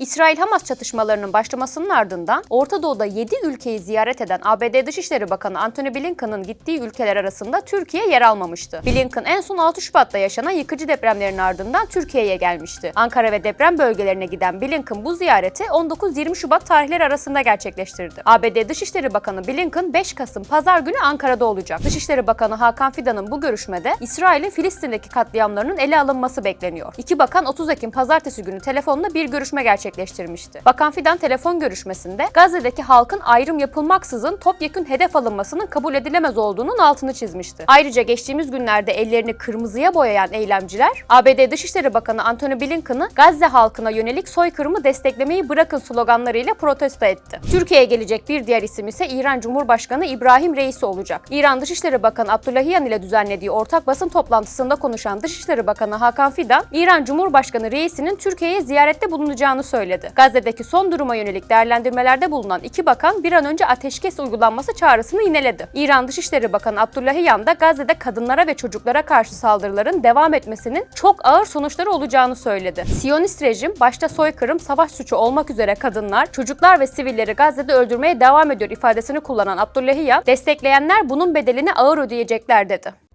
İsrail-Hamas çatışmalarının başlamasının ardından Orta Doğu'da 7 ülkeyi ziyaret eden ABD Dışişleri Bakanı Antony Blinken'ın gittiği ülkeler arasında Türkiye yer almamıştı. Blinken en son 6 Şubat'ta yaşanan yıkıcı depremlerin ardından Türkiye'ye gelmişti. Ankara ve deprem bölgelerine giden Blinken bu ziyareti 19-20 Şubat tarihleri arasında gerçekleştirdi. ABD Dışişleri Bakanı Blinken 5 Kasım Pazar günü Ankara'da olacak. Dışişleri Bakanı Hakan Fidan'ın bu görüşmede İsrail'in Filistin'deki katliamlarının ele alınması bekleniyor. İki bakan 30 Ekim Pazartesi günü telefonla bir görüşme gerçekleştirmişti. Bakan Fidan telefon görüşmesinde Gazze'deki halkın ayrım yapılmaksızın topyekün hedef alınmasının kabul edilemez olduğunun altını çizmişti. Ayrıca geçtiğimiz günlerde ellerini kırmızıya boyayan eylemciler ABD Dışişleri Bakanı Antony Blinken'ı Gazze halkına yönelik soykırımı desteklemeyi bırakın sloganlarıyla protesto etti. Türkiye'ye gelecek bir diğer isim ise İran Cumhurbaşkanı İbrahim Reisi olacak. İran Dışişleri Bakanı Abdullahian ile düzenlediği ortak basın toplantısında konuşan Dışişleri Bakanı Hakan Fidan, İran Cumhurbaşkanı Reisi'nin Türkiye'ye ziyarette bulunacağını söyledi. Gazze'deki son duruma yönelik değerlendirmelerde bulunan iki bakan bir an önce ateşkes uygulanması çağrısını yineledi. İran Dışişleri Bakanı Abdullahian da Gazze'de kadınlara ve çocuklara karşı saldırıların devam etmesinin çok ağır sonuçları olacağını söyledi. Siyonist rejim başta soykırım, savaş suçu olmak üzere kadınlar, çocuklar ve sivilleri Gazze'de öldürmeye devam ediyor ifadesini kullanan Abdullahian, destekleyenler bunun bedelini ağır ödeyecekler dedi.